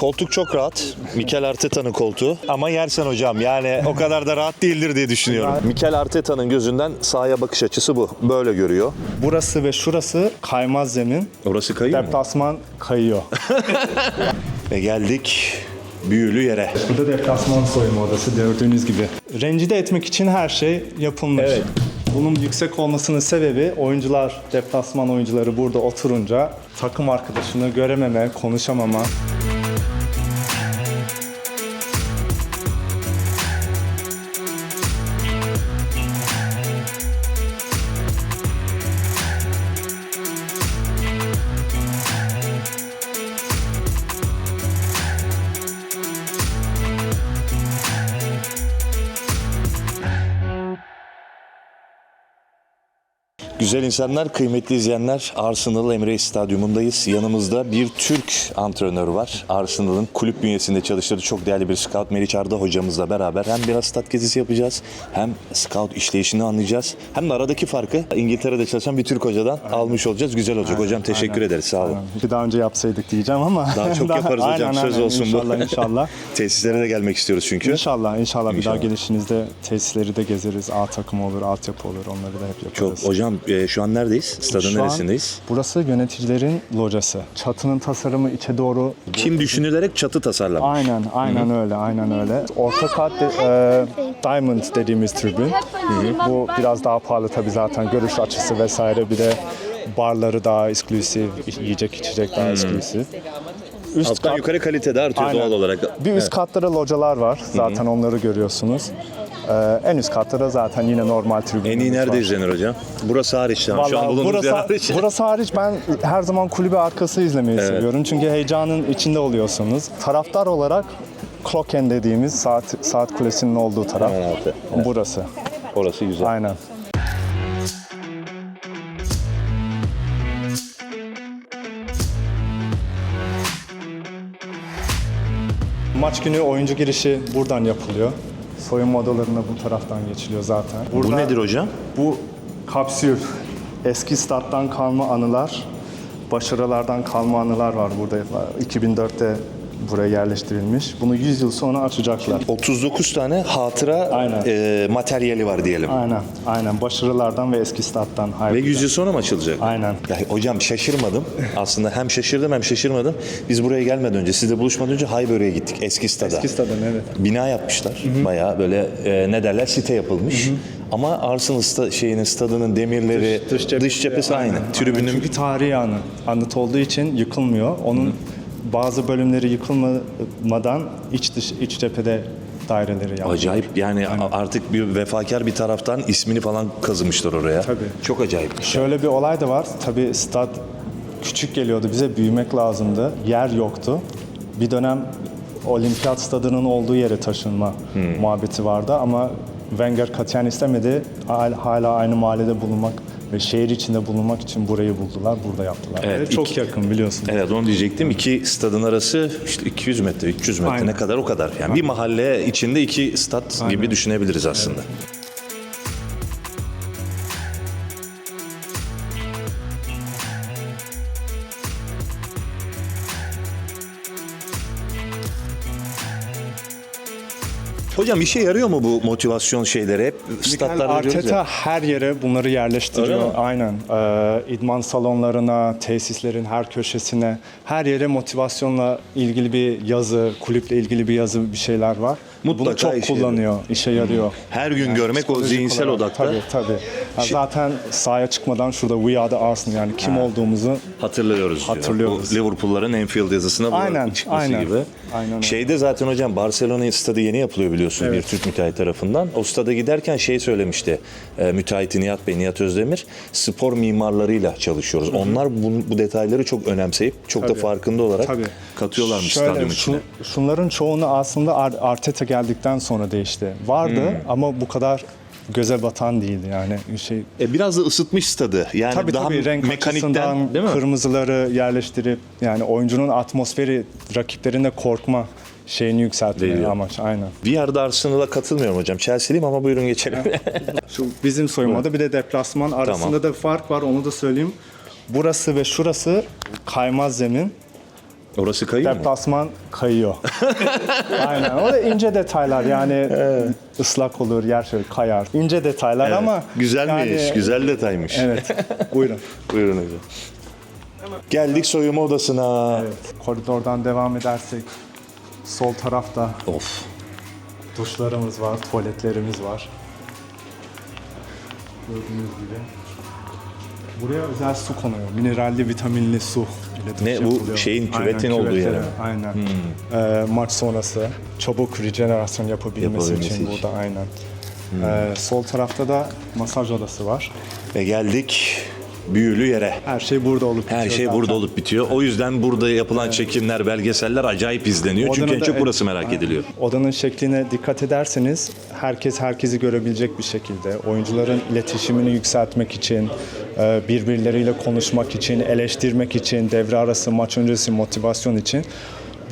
Koltuk çok rahat. Mikel Arteta'nın koltuğu. Ama yersen hocam yani o kadar da rahat değildir diye düşünüyorum. Mikel Arteta'nın gözünden sahaya bakış açısı bu. Böyle görüyor. Burası ve şurası kaymaz zemin. Orası kayıyor mu? Deplasman kayıyor. Ve geldik büyülü yere. Burada deplasman soyunma odası gördüğünüz gibi. Rencide etmek için her şey yapılmış. Evet. Bunun yüksek olmasının sebebi oyuncular, deplasman oyuncuları burada oturunca takım arkadaşını görememe, konuşamama. Güzel insanlar, kıymetli izleyenler Arsenal Emirates Stadyumundayız. Yanımızda bir Türk antrenör var. Arsenal'ın kulüp bünyesinde çalıştırdığı çok değerli bir scout Meriç Arda hocamızla beraber hem biraz stat gezisi yapacağız, hem scout işleyişini anlayacağız, hem de aradaki farkı İngiltere'de çalışan bir Türk hocadan almış olacağız. Güzel olacak. Hocam teşekkür Aynen. ederiz. Sağ olun. Aynen. Bir daha önce yapsaydık diyeceğim ama. Daha çok yaparız hocam. Aynen, Söz aynen. olsun bu. İnşallah inşallah. Tesislere de gelmek istiyoruz çünkü. İnşallah inşallah bir İnşallah. daha gelişinizde tesisleri de gezeriz. A takım olur, altyapı olur. Onları da hep Çok yaparız. hocam e, şu an neredeyiz? Stadın Şu an neresindeyiz? Burası yöneticilerin locası. Çatının tasarımı içe doğru. Kim düşünülerek çatı tasarlamış? Aynen, aynen öyle, aynen öyle. Orta kat de- e, Diamond dediğimiz tribün. Bu biraz daha pahalı tabii zaten görüş açısı vesaire bir de barları daha eksklusif, yiyecek içecek daha eksklusif. Üst Alttan kat- yukarı kalitede artıyor Aynen. doğal olarak. Bir üst katta da localar var. Zaten onları görüyorsunuz. Ee, en üst katta da zaten yine normal tribünlerimiz En iyi nerede izlenir hocam? Burası hariç tamam. Şu an Vallahi bulunduğumuz yer burası, hariç. burası hariç ben her zaman kulübü arkası izlemeyi seviyorum. Çünkü heyecanın içinde oluyorsunuz. Taraftar olarak Klokken dediğimiz saat saat kulesinin olduğu taraf. Hemen altı. Burası. Orası güzel. Aynen. Maç günü oyuncu girişi buradan yapılıyor. Soyunma odalarına bu taraftan geçiliyor zaten. Bu Burada- nedir hocam? bu kapsül eski stat'tan kalma anılar, başarılardan kalma anılar var burada. 2004'te buraya yerleştirilmiş. Bunu 100 yıl sonra açacaklar. 39 tane hatıra Aynen. e, materyali var diyelim. Aynen, aynen. Başarılardan ve eski stat'tan. Ve 100 yıl sonra mı açılacak? Aynen. Ya hocam şaşırmadım. Aslında hem şaşırdım hem şaşırmadım. Biz buraya gelmeden önce, sizle buluşmadan önce Hayböre'ye gittik. Eski stada. Eski stadın evet. Bina yapmışlar. Bayağı böyle e, ne derler site yapılmış. Ama Arsenal sta, şeyinin stadının demirleri, dış, cephesi aynı. Tribünün Çünkü tarihi anı. Anıt olduğu için yıkılmıyor. Onun bazı bölümleri yıkılmadan iç dış iç cephede daireleri yaptılar. acayip yani a- artık bir vefakar bir taraftan ismini falan kazımışlar oraya. Tabii. Çok acayip. Şöyle bir olay da var. Tabii stad küçük geliyordu. Bize büyümek lazımdı. Yer yoktu. Bir dönem olimpiyat stadının olduğu yere taşınma muhabbeti vardı ama Wenger katiyen istemedi. Hal- Hala aynı mahallede bulunmak ve şehir içinde bulunmak için burayı buldular. Burada yaptılar. Evet, Ve çok iki- yakın biliyorsun. Evet onu diyecektim. İki stadın arası işte 200 metre, 300 metre Aynen. ne kadar o kadar. Yani bir mahalle içinde iki stat gibi Aynen. düşünebiliriz aslında. Hocam işe yarıyor mu bu motivasyon şeyleri? Hep görüyoruz Arteta ya. her yere bunları yerleştiriyor. Aynen. Ee, idman salonlarına, tesislerin her köşesine, her yere motivasyonla ilgili bir yazı, kulüple ilgili bir yazı, bir şeyler var. Mutlaka Bunu çok işe kullanıyor, işe yarıyor. Her gün görmek o zihinsel olarak. odakta Tabii tabii. Ya zaten sahaya çıkmadan şurada We Are The Arsenal yani kim olduğumuzu hatırlıyoruz. diyor. Hatırlıyoruz. Bu Liverpool'ların Enfield yazısına bu Aynen, çıkması aynen. gibi. Aynen öyle. Şeyde zaten hocam Barcelona stadı yeni yapılıyor biliyorsunuz bir Türk müteahhit tarafından. O stada giderken şey söylemişti e, müteahhiti Nihat Bey, Nihat Özdemir. Spor mimarlarıyla çalışıyoruz. Onlar bu, bu detayları çok önemseyip çok da Tabii. farkında olarak Tabii. katıyorlarmış Şöyle, stadyum şu- içine. şunların çoğunu aslında Ar- Arteta geldikten sonra değişti. Vardı ama bu kadar göze batan değildi yani şey E, biraz da ısıtmış stadı. Yani Tabii daha tabii renk mekanikten değil mi? kırmızıları yerleştirip yani oyuncunun atmosferi rakiplerinde korkma şeyini yükseltmeye Veriyor. amaç aynen. VR'da Arsenal'a katılmıyorum hocam. Chelsea'liyim ama buyurun geçelim. Şu bizim soyunmada bir de deplasman arasında da fark var onu da söyleyeyim. Burası ve şurası kaymaz zemin. Orası kayıyor mu? Deplasman kayıyor. Aynen. O da ince detaylar yani ıslak olur, yer şöyle kayar. İnce detaylar Evet. ama Güzelmiş, yani- güzel detaymış. Evet. Buyurun. Buyurun hocam. Geldik soyunma odasına. Evet. Koridordan devam edersek sol tarafta Of. duşlarımız var, tuvaletlerimiz var. Gördüğünüz gibi. Buraya özel su konuyor. Mineralli, vitaminli su ile Ne, bu yapılıyor. şeyin, küvetin Aynen, olduğu yer küvetleri, mi? Hmm. Aynen. Ee, maç sonrası çabuk rejenerasyon yapabilmesi, Yapabilmesi için, için. Hmm. burada aynen. Ee, sol tarafta da masaj odası var. Ve geldik büyülü yere. Her şey burada olup Her bitiyor şey zaten. burada olup bitiyor. O yüzden burada yapılan çekimler, belgeseller acayip izleniyor. Çünkü Odanın en da- çok burası merak ediliyor. Odanın şekline dikkat ederseniz herkes herkesi görebilecek bir şekilde oyuncuların iletişimini yükseltmek için, e, birbirleriyle konuşmak için, eleştirmek için, devre arası, maç öncesi motivasyon için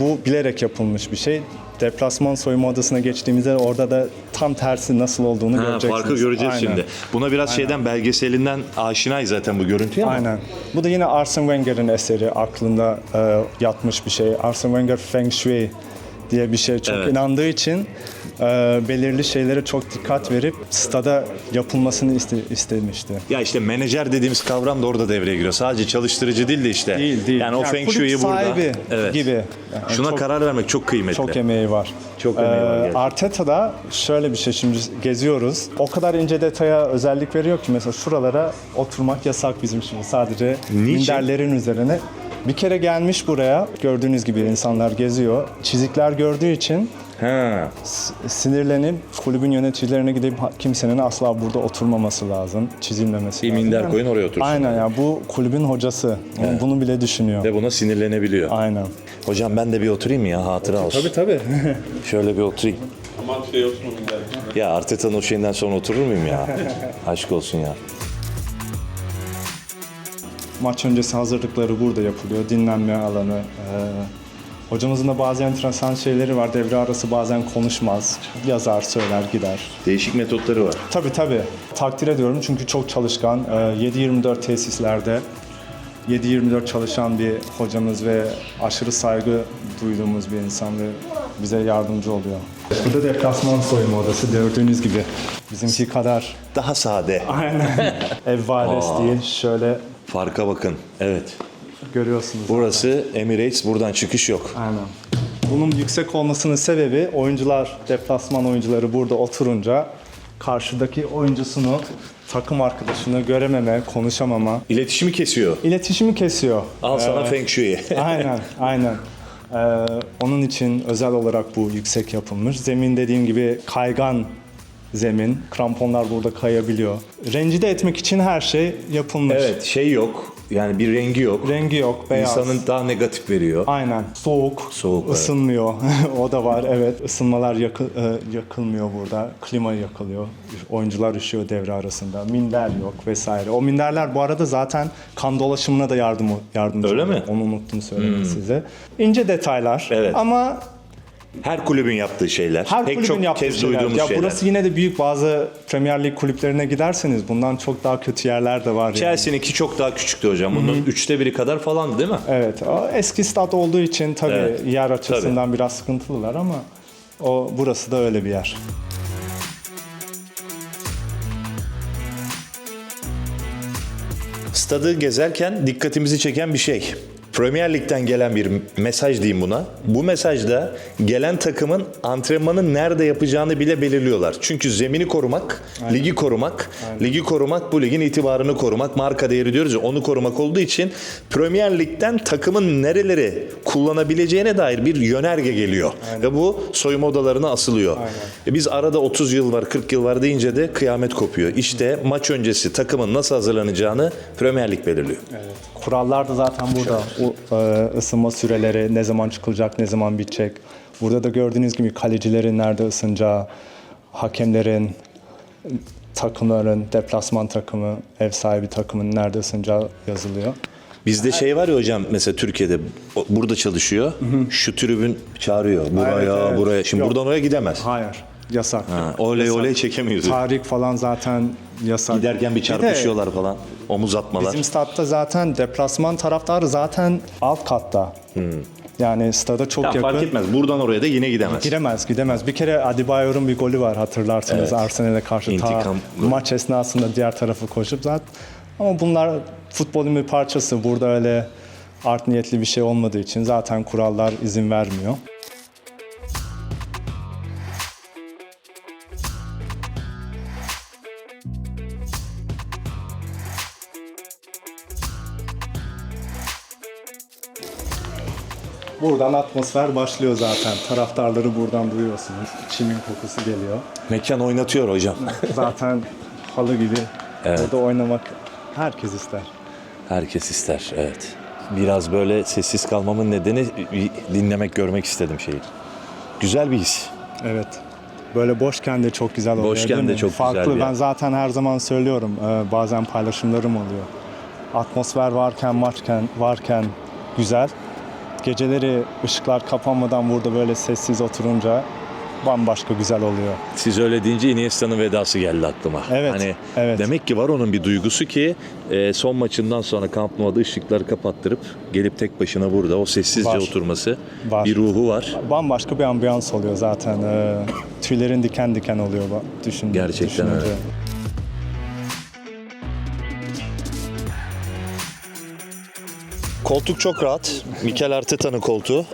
bu bilerek yapılmış bir şey. Deplasman soyunma odasına geçtiğimizde orada da tam tersi nasıl olduğunu Ha, göreceksiniz. farkı göreceğiz Aynen. şimdi. Buna biraz şeyden belgeselinden aşinayız zaten bu görüntüye ama. Aynen. Bu da yine Arsene Wenger'in eseri. Aklında e, yatmış bir şey. Arsene Wenger Feng Shui diye bir şey çok Evet. inandığı için belirli şeylere çok dikkat verip stada yapılmasını iste- istemişti. Ya işte menajer dediğimiz kavram da orada devreye giriyor. Sadece çalıştırıcı değil de işte. Değil değil. Yani o Yani Feng Shui'yi burada. Evet. gibi. Yani Şuna çok- karar vermek çok kıymetli. Çok emeği var. Çok emeği var gerçekten. Arteta'da şöyle bir şey şimdi geziyoruz. O kadar ince detaya özellik veriyor ki mesela şuralara oturmak yasak bizim şimdi sadece minderlerin üzerine. Bir kere gelmiş buraya gördüğünüz gibi insanlar geziyor. Çizikler gördüğü için Ha. s- sinirlenip kulübün yöneticilerine gidip "Ha- kimsenin asla burada oturmaması lazım, çizilmemesi Bir lazım. minder Yani- koyun oraya otursun. Aynen ya bu kulübün hocası. Bunu bile düşünüyor. Ve buna sinirlenebiliyor. Aynen. Hocam ben de bir oturayım ya hatıra olsun. Tabii tabii. Şöyle bir oturayım. Aman şey olsun o minder. Ya Arteta'nın o şeyinden sonra oturur muyum ya? Aşk olsun ya. Maç öncesi hazırlıkları burada yapılıyor. Dinlenme alanı. Ee, hocamızın da bazı enteresan şeyleri var. Devre arası bazen konuşmaz. Yazar, söyler, gider. Değişik metotları var. Tabii tabii. Takdir ediyorum çünkü çok çalışkan. Ee, 7-24 tesislerde 7-24 çalışan bir hocamız ve aşırı saygı duyduğumuz bir insan ve bize yardımcı oluyor. Burada deplasman soyunma odası gördüğünüz gibi. Bizimki kadar Daha sade. aynen ev vales değil. Şöyle Farka bakın. Evet. Görüyorsunuz. Burası Emirates. Buradan çıkış yok. Aynen. Bunun yüksek olmasının sebebi oyuncular, deplasman oyuncuları burada oturunca karşıdaki oyuncusunu, takım arkadaşını görememe, konuşamama, İletişimi kesiyor. iletişimi kesiyor. Al sana Ee, Feng Shui. aynen, aynen. Ee, onun için özel olarak bu yüksek yapılmış. Zemin dediğim gibi kaygan zemin. Kramponlar burada kayabiliyor. Rencide etmek için her şey yapılmış. evet şey yok. Yani bir rengi yok. Rengi yok, beyaz. İnsanın daha negatif veriyor. Aynen. Soğuk. Soğuk, evet. ısınmıyor. o da var. Evet. Isınmalar yakı, e, yakılmıyor burada. Klima yakılıyor. Oyuncular üşüyor devre arasında. Minder yok vesaire. O minderler bu arada zaten kan dolaşımına da yardım yardımcı Öyle oluyor. mi? Hmm. Onu unuttum söylemek size. İnce detaylar. Evet. Ama Her kulübün yaptığı şeyler. her Pek kulübün çok yaptığı kez şeyler. duyduğumuz ya şeyler. burası yine de büyük bazı Premier Lig kulüplerine giderseniz bundan çok daha kötü yerler de var. yani. Chelsea'ninki çok daha küçüktü hocam. Bunun üçte biri kadar falandı değil mi? Evet, o eski stat olduğu için tabii Evet, yer açısından biraz sıkıntılılar ama o burası da öyle bir yer. Stadı gezerken dikkatimizi çeken bir şey. Premier Lig'den gelen bir mesaj diyeyim buna. Bu mesajda gelen takımın antrenmanı nerede yapacağını bile belirliyorlar. Çünkü zemini korumak, ligi korumak, ligi korumak, bu ligin itibarını korumak, marka değeri diyoruz ya onu korumak olduğu için Premier Lig'den takımın nereleri kullanabileceğine dair bir yönerge geliyor. Ve bu soyunma odalarına asılıyor. E biz arada 30 yıl var, 40 yıl var deyince de kıyamet kopuyor. İşte maç öncesi takımın nasıl hazırlanacağını Premier Lig belirliyor. Kurallar da zaten burada. O, e, ısınma süreleri, ne zaman çıkılacak, ne zaman bitecek. Burada da gördüğünüz gibi kalecilerin nerede ısınacağı, hakemlerin, takımların, deplasman takımı, ev sahibi takımın nerede ısınacağı yazılıyor. Bizde şey var ya hocam mesela Türkiye'de o- burada çalışıyor. Şu tribün çağırıyor. Buraya, Evet, evet. buraya. Şimdi Yok. buradan oraya gidemez. Hayır, yasak. Ha, oley Yasak. oley çekemiyoruz. Tahrik falan zaten yasak. Giderken bir de çarpışıyorlar falan. Omuz atmalar. Bizim statta zaten deplasman taraftarı zaten alt katta. Yani stada çok Ya yakın. fark etmez. Buradan oraya da yine gidemez. Gidemez, gidemez. Bir kere Adebayor'un bir golü var hatırlarsınız Arsenal'e karşı ta İntikam golü. maç esnasında diğer tarafı koşup zaten. Ama bunlar futbolun bir parçası. Burada öyle art niyetli bir şey olmadığı için zaten kurallar izin vermiyor. Buradan atmosfer başlıyor zaten. Taraftarları buradan duyuyorsunuz. Çimin kokusu geliyor. Mekan oynatıyor hocam. Zaten halı gibi burada oynamak herkes ister. Herkes ister, evet. Biraz böyle sessiz kalmamın nedeni dinlemek, görmek istedim şeyi. Güzel bir his. Evet. Böyle boşken de çok güzel oluyor Boşken değil de mi? çok güzel Farklı. bir Ben zaten her zaman söylüyorum. e, Bazen paylaşımlarım oluyor. Atmosfer varken, maçken varken güzel. Geceleri ışıklar kapanmadan burada böyle sessiz oturunca bambaşka güzel oluyor. Siz öyle deyince Iniesta'nın vedası geldi aklıma. Evet, Hani evet. demek ki var onun bir duygusu ki e, son maçından sonra Camp Nou'da ışıkları kapattırıp gelip tek başına burada o sessizce Var. oturması Var. bir ruhu var. Bambaşka bir ambiyans oluyor zaten. E, Tüylerin diken diken oluyor bak- düşün, Gerçekten düşününce. öyle. Koltuk çok rahat. Mikel Arteta'nın koltuğu.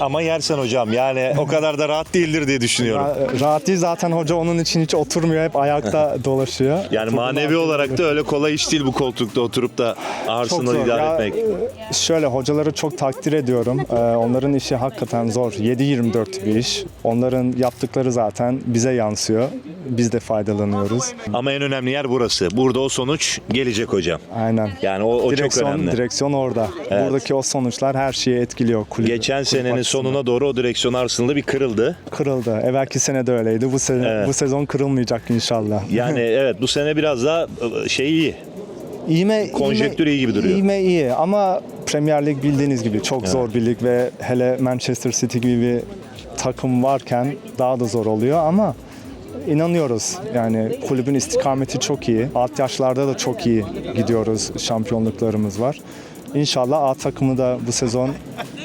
Ama yersen hocam yani o kadar da rahat değildir diye düşünüyorum. Ra- Rahat değil zaten hoca onun için hiç oturmuyor. Hep ayakta dolaşıyor. Yani Topun manevi olarak da öyle kolay iş değil bu koltukta oturup da Çok Arsenal'ı zor. idare Ya, etmek. e, Şöyle hocaları çok takdir ediyorum. Ee, onların işi hakikaten zor. 7-24 bir iş. Onların yaptıkları zaten bize yansıyor. Biz de faydalanıyoruz. Ama en önemli yer burası. Burada o sonuç gelecek hocam. Aynen. Yani o, o çok direksiyon, önemli. direksiyon orada. Evet. Buradaki o sonuçlar her şeyi etkiliyor. Kulüp, Geçen kulüp senenin açısından. sonuna doğru o direksiyon Arsenal'da bir kırıldı. kırıldı. Evvelki sene de öyleydi. Bu sene Evet. bu sezon kırılmayacak inşallah. Yani evet bu sene biraz daha e, şey iyi. İyime, Konjektür iyi gibi duruyor. İyime iyi ama Premier Lig bildiğiniz gibi çok zor bir lig ve hele Manchester City gibi bir takım varken daha da zor oluyor ama inanıyoruz. Yani kulübün istikameti çok iyi. Alt yaşlarda da çok iyi gidiyoruz. Şampiyonluklarımız var. İnşallah A takımı da bu sezon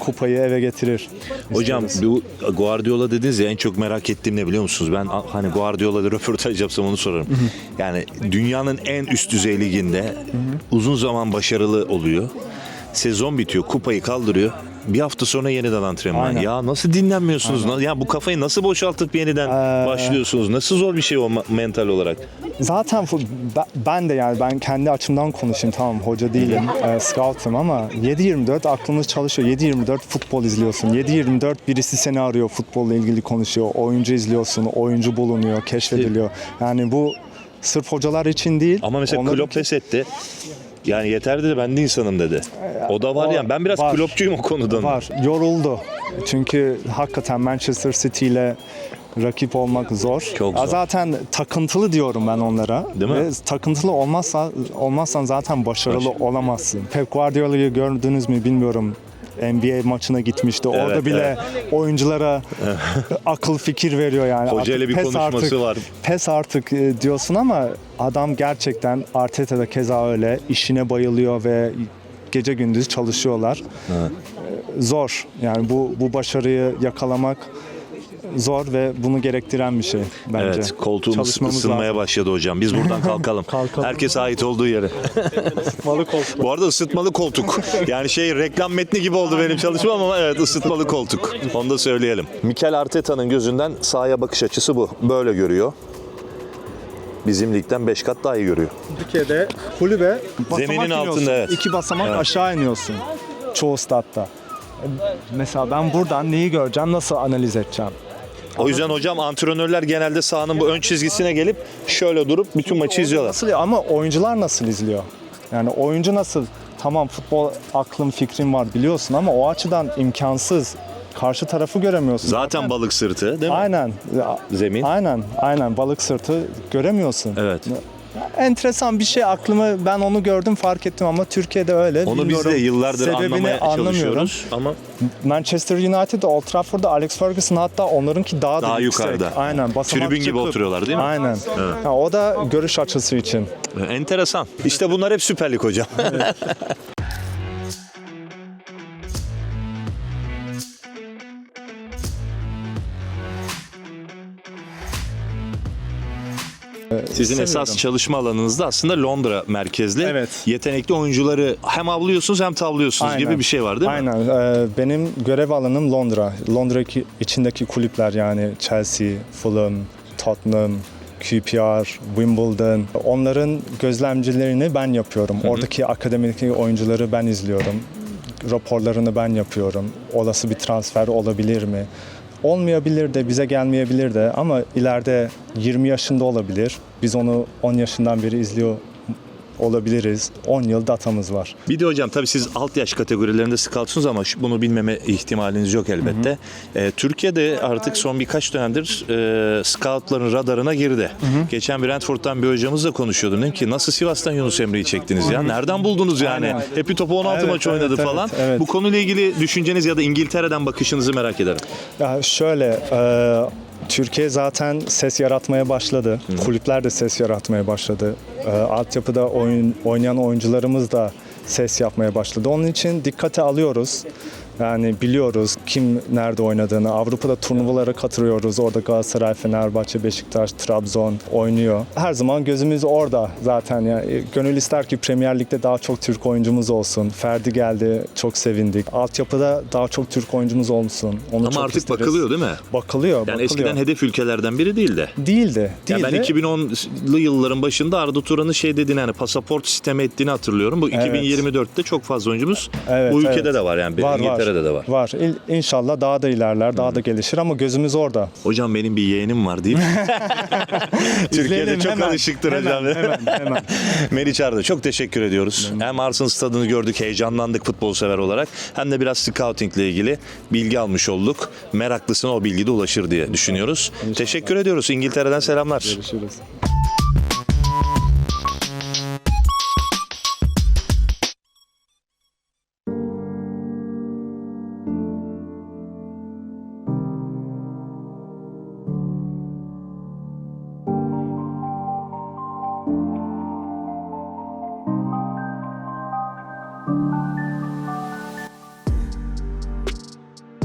kupayı eve getirir. Hocam bu Guardiola dediniz ya en çok merak ettiğim ne biliyor musunuz? Ben hani Guardiola'da röportaj yapsam onu sorarım. yani dünyanın en üst düzey liginde uzun zaman başarılı oluyor. Sezon bitiyor, kupayı kaldırıyor. Bir hafta sonra yeniden antrenman. Aynen. Ya nasıl dinlenmiyorsunuz? Na- Ya bu kafayı nasıl boşaltıp yeniden Ee, başlıyorsunuz? Nasıl zor bir şey o mental olarak? Zaten ben- de yani ben kendi açımdan konuşayım tamam hoca değilim, e, scoutum ama 7-24 aklınız çalışıyor. 7-24 futbol izliyorsun. 7-24 birisi seni arıyor futbolla ilgili konuşuyor. Oyuncu izliyorsun, oyuncu bulunuyor, keşfediliyor. Yani bu sırf hocalar için değil. Ama mesela onların- Klopp pes etti. Yani yeter dedi ben de insanım dedi. O da var o- yani. Ben biraz var. Kloppçuyum o konuda. Var, yoruldu. Çünkü hakikaten Manchester City ile rakip olmak zor. Çok zor. Zaten takıntılı diyorum ben onlara. Değil mi? Ve takıntılı olmazsa olmazsan zaten başarılı Baş- olamazsın. Pep Guardiola'yı gördünüz mü bilmiyorum. NBA maçına gitmişti. Orada Evet, bile oyunculara akıl fikir veriyor yani. Hoca Artık ile bir pes konuşması artık, var. Pes artık e, diyorsun ama adam gerçekten Arteta da keza öyle işine bayılıyor ve gece gündüz çalışıyorlar. E, Zor. Yani bu bu başarıyı yakalamak zor ve bunu gerektiren bir şey bence. Evet, koltuğumuz Çalışmamız ısınmaya lazım. başladı hocam. Biz buradan kalkalım. Kalkalım. Herkes ait olduğu yere. Isıtmalı koltuk. Bu arada ısıtmalı koltuk. Yani şey reklam metni gibi oldu benim çalışmam ama evet ısıtmalı koltuk. Onu da söyleyelim. Mikel Arteta'nın gözünden sahaya bakış açısı bu. Böyle görüyor. Bizim ligden 5 kat daha iyi görüyor. Türkiye'de kulübe basamak Zeminin iniyorsun. altında, evet. İki basamak Evet. aşağı iniyorsun. Çoğu statta. Mesela ben buradan neyi göreceğim, nasıl analiz edeceğim? O yüzden hocam antrenörler genelde sahanın bu ön çizgisine gelip şöyle durup bütün maçı izliyorlar. Nasıl ama oyuncular nasıl izliyor? Yani oyuncu nasıl? Tamam futbol aklım fikrim var biliyorsun ama o açıdan imkansız. Karşı tarafı göremiyorsun. Zaten balık sırtı değil mi? Aynen. Zemin. Aynen. Aynen balık sırtı göremiyorsun. Evet. Enteresan bir şey aklımı ben onu gördüm fark ettim ama Türkiye'de öyle. Onu biz de yıllardır Sebebini anlamaya çalışıyoruz ama Manchester United, Old Trafford'da Alex Ferguson hatta onlarınki daha, da Daha yüksek. yukarıda. Aynen. basamak Tribün gibi oturuyorlar değil mi? Aynen. Ha, o da görüş açısı için. enteresan. İşte bunlar hep Süper Lig hocam. Sizin esas çalışma alanınız da aslında Londra merkezli. Evet. Yetenekli oyuncuları hem avlıyorsunuz hem tavlıyorsunuz gibi bir şey var değil mi? Aynen. Ee, benim görev alanım Londra. Londra ki- içindeki kulüpler yani Chelsea, Fulham, Tottenham, QPR, Wimbledon. Onların gözlemcilerini ben yapıyorum. Oradaki akademik oyuncuları ben izliyorum. Raporlarını ben yapıyorum. Olası bir transfer olabilir mi? Olmayabilir de bize gelmeyebilir de ama ileride 20 yaşında olabilir. Biz onu 10 yaşından beri izliyor olabiliriz. 10 yıl datamız var. Bir de hocam tabii siz alt yaş kategorilerinde scoutsunuz ama bunu bilmeme ihtimaliniz yok elbette. Ee, Türkiye'de artık son birkaç dönemdir e, scoutların radarına girdi. Geçen Brentford'dan bir hocamızla konuşuyordum. Dedim ki nasıl Sivas'tan Yunus Emre'yi çektiniz ya? Nereden buldunuz yani? Aynen. Hepi topu 16 Evet, maç evet, oynadı evet, falan. evet. Bu konuyla ilgili düşünceniz ya da İngiltere'den bakışınızı merak ederim. Ya şöyle, e, Türkiye zaten ses yaratmaya başladı. Kulüpler de ses yaratmaya başladı. E, altyapıda oyun, oynayan oyuncularımız da ses yapmaya başladı. Onun için dikkate alıyoruz. Yani biliyoruz kim nerede oynadığını. Avrupa'da turnuvalara katılıyoruz. Orada Galatasaray, Fenerbahçe, Beşiktaş, Trabzon oynuyor. Her zaman gözümüz orada zaten. Yani E, gönül ister ki Premier Lig'de daha çok Türk oyuncumuz olsun. Ferdi geldi, çok sevindik. Altyapıda daha çok Türk oyuncumuz olsun. Onu Ama artık isteriz. bakılıyor değil mi? Bakılıyor, Yani bakılıyor. eskiden hedef ülkelerden biri değildi. değildi. Değildi. ben 2010'lu yılların başında Arda Turan'ın şey dediğini hani pasaport sistemi ettiğini hatırlıyorum. Bu 2024'te çok fazla oyuncumuz Evet, bu ülkede evet. de var yani. İngiltere'de de var. Var. İl- İnşallah daha da ilerler, daha da gelişir ama gözümüz orada. Hocam benim bir yeğenim var deyip Türkiye'de İzleyelim çok hemen, alışıktır hemen, hocam. Hemen, hemen. Meriç Arda çok teşekkür ediyoruz. Hem Arsın stadını gördük, heyecanlandık futbol sever olarak. Hem de biraz scouting ile ilgili bilgi almış olduk. Meraklısına o bilgi de ulaşır diye düşünüyoruz. Teşekkür ediyoruz. İngiltere'den selamlar. Görüşürüz.